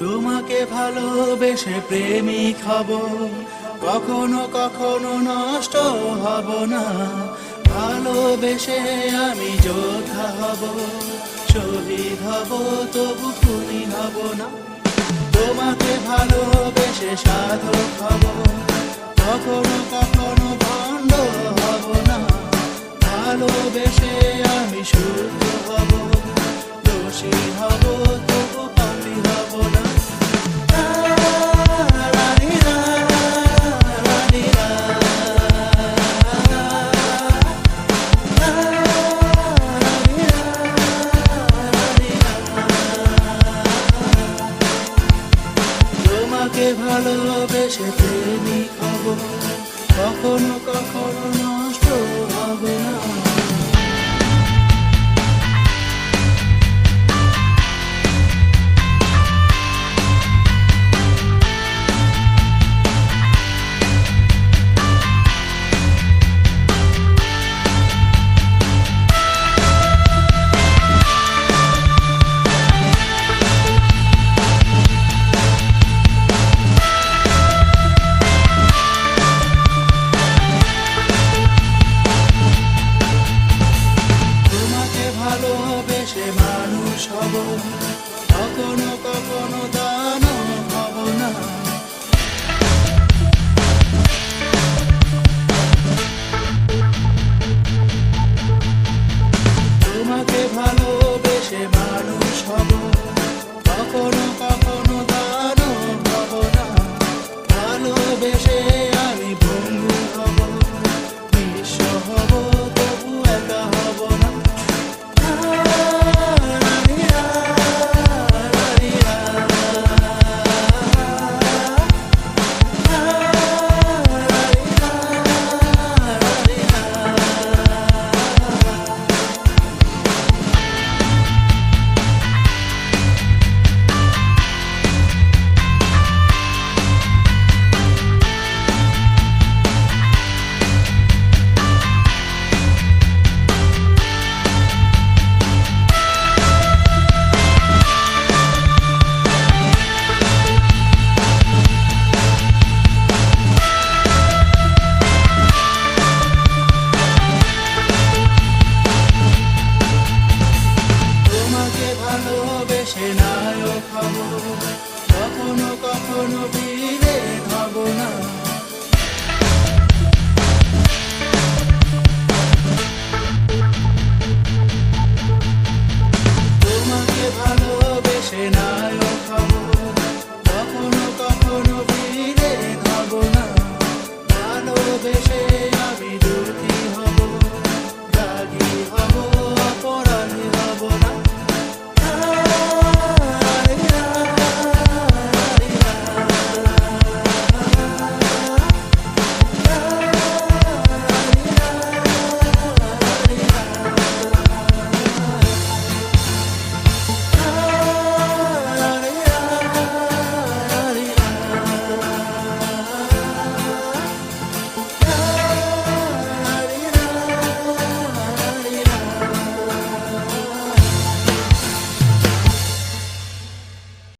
তোমাকে ভালোবেসে প্রেমিক হব। কখনো কখনো নষ্ট হব না। ভালোবেসে আমি যোদ্ধা হব। শহীদ হব, তবু খুনি হব না। তোমাকে ভালোবেসে সাধক হব। ভালোবেসে প্রেমিক হব কখনো কখনো নষ্ট হব না। কখনো কখনো ভালোবেসে নায়ক খবর কখনো কখনো বীরে ভাবনা তোমাকে ভালোবেসে নায়ক হব।